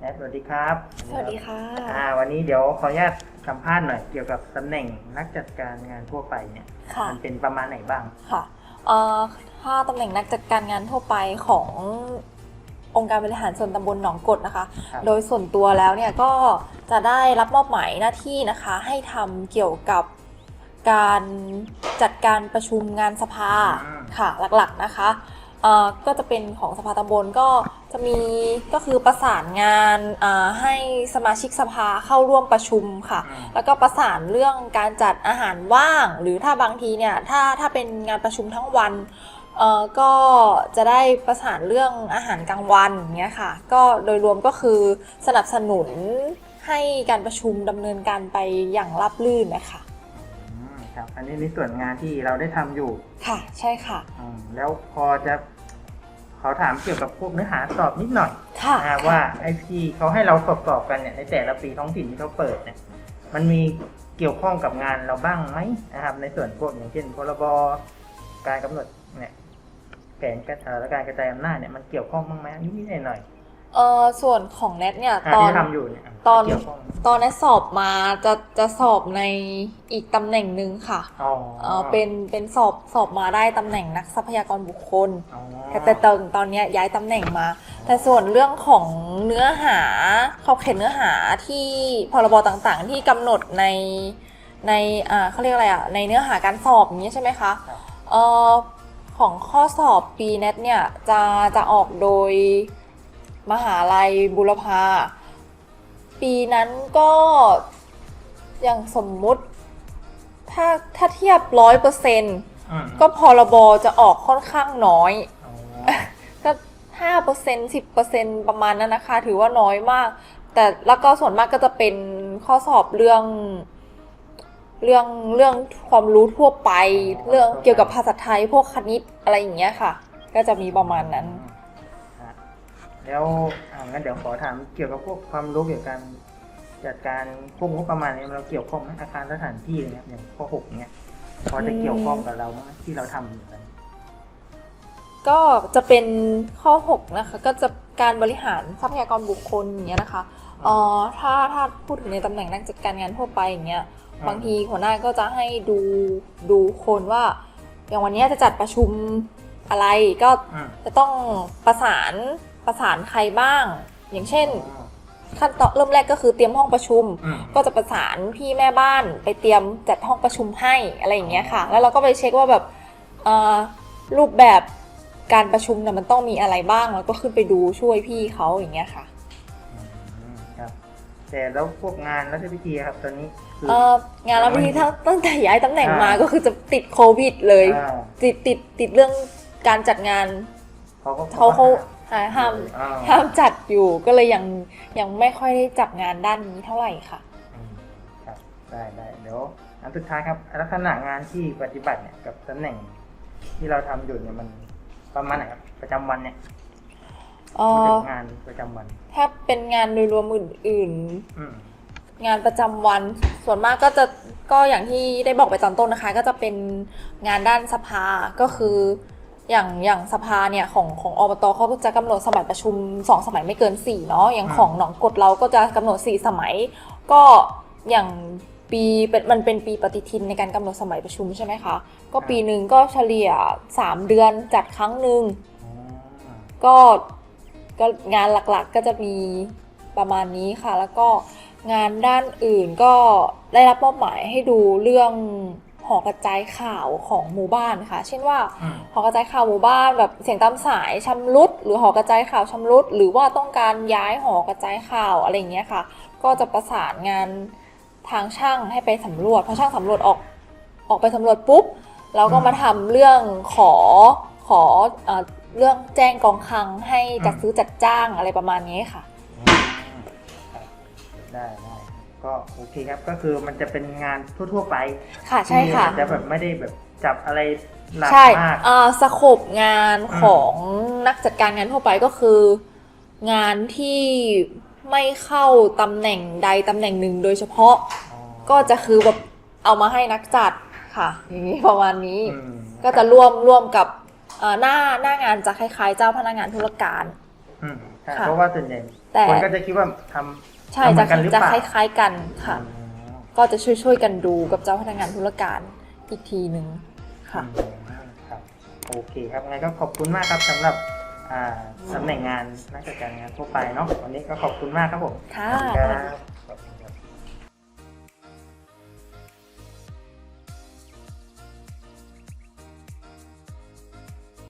แนทสวัสดีครับสวัสดีค่ะ อ่า วันนี้เดี๋ยวขออนุญาตสัมภาษณ์หน่อยเกี่ยวกับตำแหน่งนักจัดการงานทั่วไปเนี่ยค่ะ มันเป็นประมาณไหนบ้าง ค่ะเอ่อถ้าตำแหน่งนักจัดการงานทั่วไปขององค์การบริหารส่วนตำบลหนองกดนะคะ ครับ โดยส่วนตัวแล้วเนี่ยก็จะได้รับมอบหมายหน้าที่นะคะ ให้ทำเกี่ยวกับการจัดการประชุมงานสภา อืม ค่ะหลักๆนะคะเอ่อ ก็จะเป็นของสภาตำบลก็จะมีก็คือประสานงานอ่าให้สมาชิกสภาเข้าร่วมประชุมค่ะอืมแล้วก็ประสานเรื่องการจัดอาหารว่าง หรือถ้าบางทีเนี่ยถ้าถ้าเป็นงานประชุมทั้งวันเอ่อก็จะได้ประสานเรื่องอาหารกลางวันอย่างเงี้ยค่ะ ก็โดยรวมก็คือสนับสนุนให้การประชุมดำเนินการไปอย่างราบรื่นนะคะอืม ครับ อันนี้ในส่วนงานที่เราได้ทำอยู่ค่ะ ใช่ค่ะ อืมแล้วพอจะขอถามเกี่ยวกับพวกเนื้อหาสอบนิดหน่อยค่ะ นะว่าไอพีเขาให้เราสอบสอบกันเนี่ยในแต่ละปีท้องถิ่นที่เขาเปิดเนี่ย มันมีเกี่ยวข้องกับงานเราบ้างไหมนะครับ ในส่วนพวกอย่างเช่นพรบการกำหนดเนี่ยแผนการเอ่อและการกระจายอำนาจเนี่ยมันเกี่ยวข้องบ้างไหมนิดๆหน่อย เออส่วนของเน็ตเนี่ยๆอ่าตอนที่ทำอยู่เนี่ยตอนเกี่ยวข้องตอนนี้สอบมาจะจะสอบในอีกตำแหน่งหนึ่งค่ะอ๋อเออเป็นเป็นสอบสอบมาได้ตำแหน่งนักทรัพยากรบุคคล อ๋อแต่แต่ตอนตอนเนี้ยย้ายตำแหน่งมา แต่ส่วนเรื่องของเนื้อหาขอบเขตเนื้อหาที่พรบต่างๆ ที่กำหนดในในอ่าเขาเรียกอะไรอะในเนื้อหาการสอบอย่างนี้ยใช่ไหมคะครับเอ่อของข้อสอบปีเน็ตเนี่ยจะจะออกโดย มหาลัยบุรพา ปีนั้นก็อย่างสมมุติ ถ้าถ้าเทียบร้อยเปอร์เซ็นต์อืมก็พรบจะออกค่อนข้างน้อยอ๋อก็ห้าเปอร์เซ็นสิบเปอร์เซ็นประมาณนั้นนะคะ ถือว่าน้อยมาก แต่แล้วก็ส่วนมากก็จะเป็นข้อสอบเรื่อง เรื่องเรื่องความรู้ทั่วไป เรื่องเกี่ยวกับภาษาไทยพวกคณิตอะไรอย่างเงี้ยค่ะ ก็จะมีประมาณนั้นฮะ แล้วอ่างั้นเดี๋ยวขอถามเกี่ยวกับพวกความรู้เกี่ยวกับการจัดการพวกงบประมาณนี้เราเกี่ยวข้องไหมอาคารสถานที่อะไรเงี้ยอย่างข้อหกเนี้ยพอจะเกี่ยวข้องกับเราไหมที่เราทำอยู่กันก็จะเป็นข้อ 6 นะคะ ก็จะการบริหารทรัพยากรบุคคลอย่างเงี้ยนะคะเอ่อถ้าถ้าพูดถึงในตำแหน่งนักจัดการงานทั่วไปอย่างเงี้ยบางทีหัวหน้าก็จะให้ดูดูคนว่า อย่างวันเนี้ยจะจัดประชุมอะไรก็อืมจะต้องประสาน ประสานใครบ้าง อย่างเช่น ขั้นตอนเริ่มแรกก็คือเตรียมห้องประชุม อืม ก็จะประสานพี่แม่บ้านไปเตรียมจัดห้องประชุมให้อะไรอย่างเงี้ยค่ะ แล้วเราก็ไปเช็คว่าแบบเอ่อรูปแบบการประชุมเนี่ยมันต้องมีอะไรบ้างแล้วก็ขึ้นไปดูช่วยพี่เขาอย่างเงี้ยค่ะ อืมครับ แต่แล้วพวกงานรัฐพิธีครับตอนนี้คือ เอ่องานรับพิธีทั้งตั้งแต่ย้ายตำแหน่งมาอ่า ก็คือจะติดโควิดเลย อ่าติดติดติดเรื่องการจัดงานเขาก็เขาเขา หาห้ามอ่ห้ามจัดอยู่ก็เลยยังยังไม่ค่อยได้จับงานด้านนี้เท่าไหร่ค่ะ อืมครับได้ได้เดี๋ยวอันสุดท้ายครับลักษณะงานที่ปฏิบัติเนี่ยกับตำแหน่งที่เราทำอยู่เนี่ยมันประมาณไหนครับประจำวันเนี่ยเอ่พูดอถึงงานประจำวัน ถ้าเป็นงานโดยรวมอื่น ๆ อืม งานประจำวันส่วนมากก็จะก็อย่างที่ได้บอกไปตอนต้นนะคะ ก็จะเป็นงานด้านสภาก็คือ อย่างอย่างสภาเนี่ยของของอบตเขาก็จะกำหนดสมัยประชุม 2 สมัยไม่เกิน4เนาะอย่างของหนองกดเราก็จะกำหนด 4 สมัย ก็อย่างปีเป็นมันเป็นปีปฏิทินในการกำหนดสมัยประชุมใช่ไหมคะก็ปีหนึ่งก็เฉลี่ย 3 เดือนจัดครั้งหนึ่งอ๋อก็ก็งานหลักๆก็จะมีประมาณนี้ค่ะ แล้วก็งานด้านอื่นก็ได้รับมอบหมายให้ดูเรื่อง หอกระจายข่าวของหมู่บ้านค่ะ เช่นว่าอืมหอกระจายข่าวหมู่บ้านแบบเสียงตามสายชำรุด หรือหอกระจายข่าวชำรุด หรือว่าต้องการย้ายหอกระจายข่าวอะไรอย่างเงี้ยค่ะ ก็จะประสานงานทางช่างให้ไปสำรวจพอช่างสำรวจออกออกไปสำรวจปุ๊บเราก็มาทำเรื่องขอขอเอ่อเรื่องแจ้งกองคลังให้จัดซื้อจัดจ้างอะไรประมาณนี้ค่ะอืมครับได้ได้ ก็โอเคครับก็คือมันจะเป็นงานทั่ว ๆ ไปค่ะใช่ค่ะที่มันจะแบบไม่ได้แบบจับอะไรหนักใช่มากเอ่อสโคปงานของนักจัดการงานทั่วไปก็คือ งานที่ไม่เข้าตำแหน่งใดตำแหน่งหนึ่งโดยเฉพาะอ๋อก็จะคือแบบเอามาให้นักจัดค่ะอย่างนี้ประมาณนี้อืมก็จะร่วมร่วมกับเอ่อหน้าหน้างานจะคล้ายๆ เจ้าพนักงานธุรการออืมใช่ค่ะเพราะว่าส่วนใหญ่แต่คนก็จะคิดว่าทำ ใช่ทำเหมืจะอนกันหรือจะเปล่าคล้ายๆกันค่ะอืมก็จะช่วยช่วยๆกันดูกับเจ้าพนักงานธุรการอีกทีหนึ่งค่ะอืมครับโอเคครับงั้นก็ขอบคุณมากครับสำหรับอ่าตำแหน่งงานนักจัดการงานทั่วไปเนาะวันนี้ก็ขอบคุณมากครับผมค่ะครับ